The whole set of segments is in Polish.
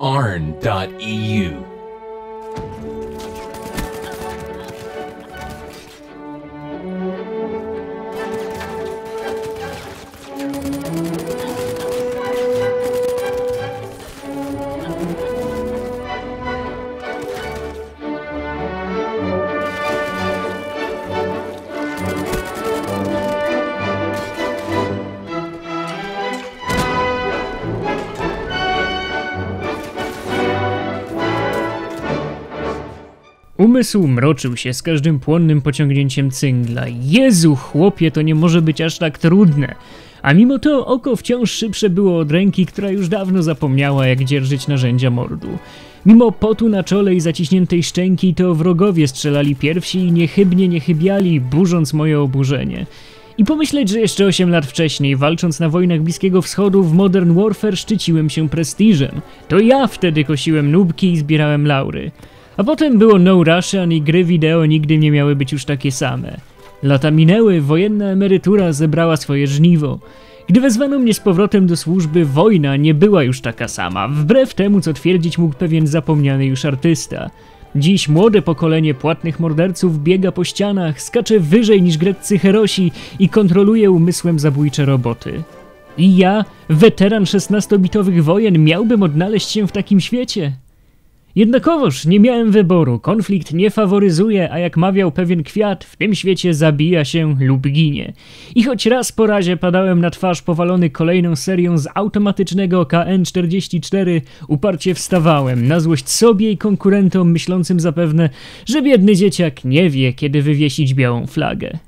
arn.eu. Umysł mroczył się z każdym płonnym pociągnięciem cyngla. Jezu, chłopie, to nie może być aż tak trudne. A mimo to oko wciąż szybsze było od ręki, która już dawno zapomniała, jak dzierżyć narzędzia mordu. Mimo potu na czole i zaciśniętej szczęki, to wrogowie strzelali pierwsi i niechybnie nie chybiali, burząc moje oburzenie. I pomyśleć, że jeszcze 8 lat wcześniej, walcząc na wojnach Bliskiego Wschodu w Modern Warfare, szczyciłem się prestiżem. To ja wtedy kosiłem nubki i zbierałem laury. A potem było No Russian i gry wideo nigdy nie miały być już takie same. Lata minęły, wojenna emerytura zebrała swoje żniwo. Gdy wezwano mnie z powrotem do służby, wojna nie była już taka sama, wbrew temu, co twierdzić mógł pewien zapomniany już artysta. Dziś młode pokolenie płatnych morderców biega po ścianach, skacze wyżej niż greccy herosi i kontroluje umysłem zabójcze roboty. I ja, weteran 16-bitowych wojen, miałbym odnaleźć się w takim świecie? Jednakowoż nie miałem wyboru, konflikt nie faworyzuje, a jak mawiał pewien kwiat, w tym świecie zabija się lub ginie. I choć raz po razie padałem na twarz powalony kolejną serią z automatycznego KN-44, uparcie wstawałem, na złość sobie i konkurentom myślącym zapewne, że biedny dzieciak nie wie, kiedy wywiesić białą flagę.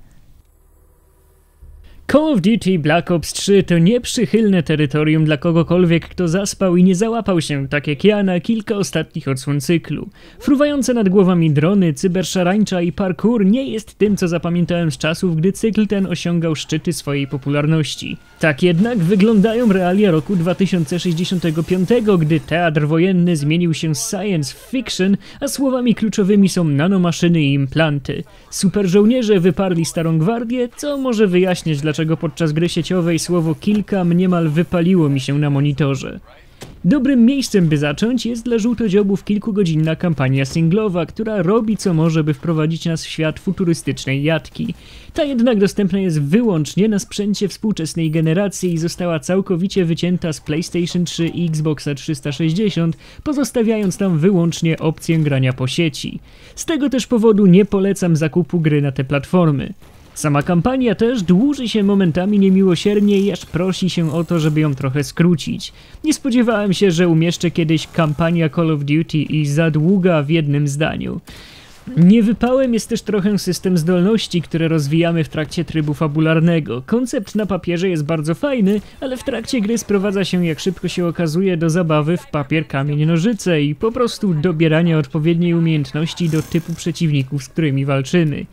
Call of Duty Black Ops 3 to nieprzychylne terytorium dla kogokolwiek, kto zaspał i nie załapał się, tak jak ja, na kilka ostatnich odsłon cyklu. Fruwające nad głowami drony, cyberszarańcza i parkour nie jest tym, co zapamiętałem z czasów, gdy cykl ten osiągał szczyty swojej popularności. Tak jednak wyglądają realia roku 2065, gdy teatr wojenny zmienił się z science fiction, a słowami kluczowymi są nanomaszyny i implanty. Super żołnierze wyparli starą gwardię, co może wyjaśniać dlaczego dlaczego podczas gry sieciowej słowo kilka niemal wypaliło mi się na monitorze. Dobrym miejscem, by zacząć, jest dla żółtodziobów kilkugodzinna kampania singlowa, która robi co może, by wprowadzić nas w świat futurystycznej jatki. Ta jednak dostępna jest wyłącznie na sprzęcie współczesnej generacji i została całkowicie wycięta z PlayStation 3 i Xboxa 360, pozostawiając tam wyłącznie opcję grania po sieci. Z tego też powodu nie polecam zakupu gry na te platformy. Sama kampania też dłuży się momentami niemiłosiernie i aż prosi się o to, żeby ją trochę skrócić. Nie spodziewałem się, że umieszczę kiedyś kampania Call of Duty i za długa w jednym zdaniu. Niewypałem jest też trochę system zdolności, które rozwijamy w trakcie trybu fabularnego. Koncept na papierze jest bardzo fajny, ale w trakcie gry sprowadza się, jak szybko się okazuje, do zabawy w papier, kamień, nożyce i po prostu dobierania odpowiedniej umiejętności do typu przeciwników, z którymi walczymy.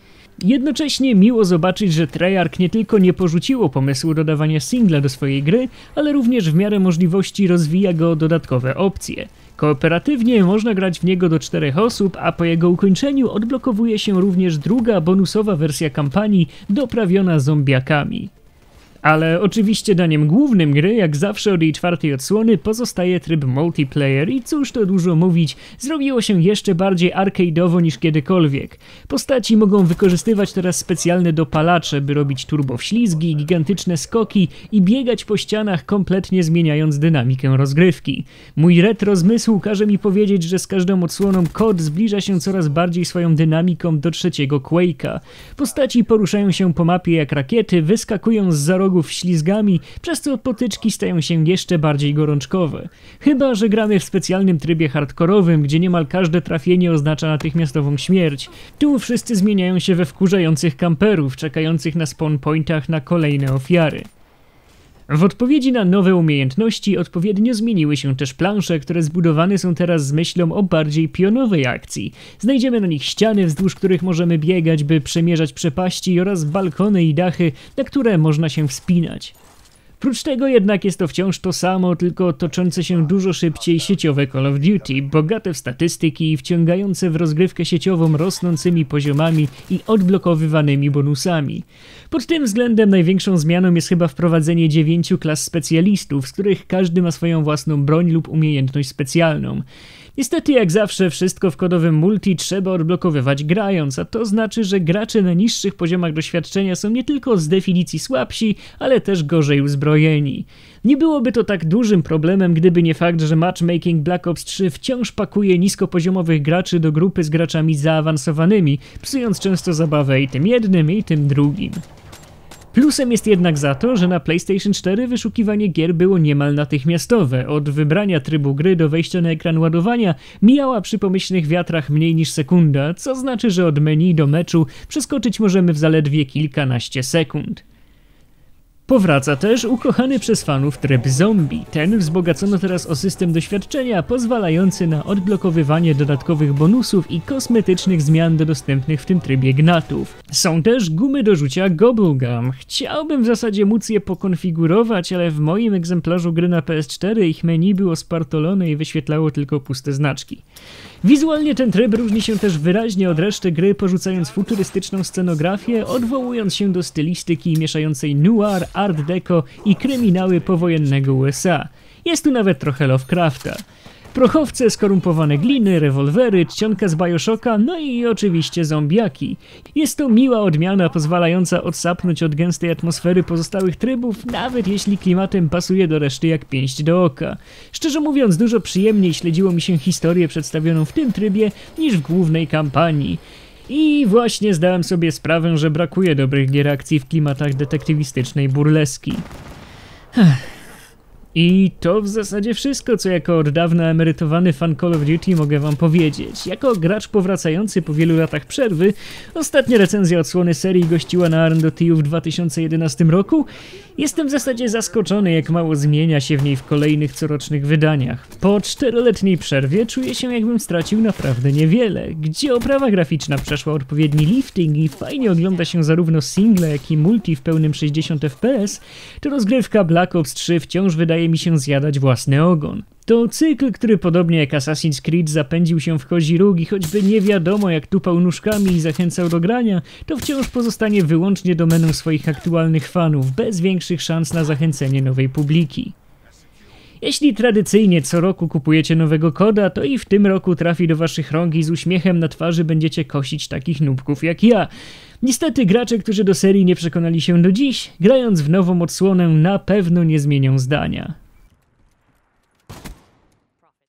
Jednocześnie miło zobaczyć, że Treyarch nie tylko nie porzuciło pomysłu dodawania singla do swojej gry, ale również w miarę możliwości rozwija go dodatkowe opcje. Kooperatywnie można grać w niego do czterech osób, a po jego ukończeniu odblokowuje się również druga bonusowa wersja kampanii doprawiona zombiakami. Ale oczywiście daniem głównym gry, jak zawsze od jej czwartej odsłony, pozostaje tryb multiplayer i cóż to dużo mówić, zrobiło się jeszcze bardziej arcade'owo niż kiedykolwiek. Postaci mogą wykorzystywać teraz specjalne dopalacze, by robić turbowślizgi, gigantyczne skoki i biegać po ścianach kompletnie zmieniając dynamikę rozgrywki. Mój retro zmysł każe mi powiedzieć, że z każdą odsłoną kod zbliża się coraz bardziej swoją dynamiką do trzeciego Quake'a. Postaci poruszają się po mapie jak rakiety, wyskakują z za rogu wrogów ślizgami, przez co potyczki stają się jeszcze bardziej gorączkowe. Chyba, że gramy w specjalnym trybie hardkorowym, gdzie niemal każde trafienie oznacza natychmiastową śmierć. Tu wszyscy zmieniają się we wkurzających kamperów, czekających na spawn pointach na kolejne ofiary. W odpowiedzi na nowe umiejętności odpowiednio zmieniły się też plansze, które zbudowane są teraz z myślą o bardziej pionowej akcji. Znajdziemy na nich ściany, wzdłuż których możemy biegać, by przemierzać przepaści oraz balkony i dachy, na które można się wspinać. Prócz tego jednak jest to wciąż to samo, tylko toczące się dużo szybciej sieciowe Call of Duty, bogate w statystyki i wciągające w rozgrywkę sieciową rosnącymi poziomami i odblokowywanymi bonusami. Pod tym względem największą zmianą jest chyba wprowadzenie dziewięciu klas specjalistów, z których każdy ma swoją własną broń lub umiejętność specjalną. Niestety, jak zawsze, wszystko w kodowym multi trzeba odblokowywać grając, a to znaczy, że gracze na niższych poziomach doświadczenia są nie tylko z definicji słabsi, ale też gorzej uzbrojeni. Nie byłoby to tak dużym problemem, gdyby nie fakt, że matchmaking Black Ops 3 wciąż pakuje niskopoziomowych graczy do grupy z graczami zaawansowanymi, psując często zabawę i tym jednym, i tym drugim. Plusem jest jednak za to, że na PlayStation 4 wyszukiwanie gier było niemal natychmiastowe. Od wybrania trybu gry do wejścia na ekran ładowania mijała przy pomyślnych wiatrach mniej niż sekunda, co znaczy, że od menu do meczu przeskoczyć możemy w zaledwie kilkanaście sekund. Powraca też ukochany przez fanów tryb zombie. Ten wzbogacono teraz o system doświadczenia pozwalający na odblokowywanie dodatkowych bonusów i kosmetycznych zmian do dostępnych w tym trybie gnatów. Są też gumy do rzucia Gobblegum. Chciałbym w zasadzie móc je pokonfigurować, ale w moim egzemplarzu gry na PS4 ich menu było spartolone i wyświetlało tylko puste znaczki. Wizualnie ten tryb różni się też wyraźnie od reszty gry, porzucając futurystyczną scenografię, odwołując się do stylistyki mieszającej noir, art deco i kryminały powojennego USA. Jest tu nawet trochę Lovecrafta. Prochowce, skorumpowane gliny, rewolwery, czcionka z Bioshocka, no i oczywiście zombiaki. Jest to miła odmiana pozwalająca odsapnąć od gęstej atmosfery pozostałych trybów, nawet jeśli klimatem pasuje do reszty jak pięść do oka. Szczerze mówiąc, dużo przyjemniej śledziło mi się historię przedstawioną w tym trybie niż w głównej kampanii. I właśnie zdałem sobie sprawę, że brakuje dobrych gier akcji w klimatach detektywistycznej burleski. Ech. I to w zasadzie wszystko, co jako od dawna emerytowany fan Call of Duty mogę wam powiedzieć. Jako gracz powracający po wielu latach przerwy, ostatnia recenzja odsłony serii gościła na Arndotiu w 2011 roku, jestem w zasadzie zaskoczony, jak mało zmienia się w niej w kolejnych corocznych wydaniach. Po czteroletniej przerwie czuję się, jakbym stracił naprawdę niewiele. Gdzie oprawa graficzna przeszła odpowiedni lifting i fajnie ogląda się zarówno single, jak i multi w pełnym 60 fps, to rozgrywka Black Ops 3 wciąż wydaje mi się zjadać własny ogon. To cykl, który podobnie jak Assassin's Creed zapędził się w kozi róg i choćby nie wiadomo jak tupał nóżkami i zachęcał do grania, to wciąż pozostanie wyłącznie domeną swoich aktualnych fanów, bez większych szans na zachęcenie nowej publiki. Jeśli tradycyjnie co roku kupujecie nowego koda, to i w tym roku trafi do waszych rąk i z uśmiechem na twarzy będziecie kosić takich nubków jak ja. Niestety gracze, którzy do serii nie przekonali się do dziś, grając w nową odsłonę na pewno nie zmienią zdania.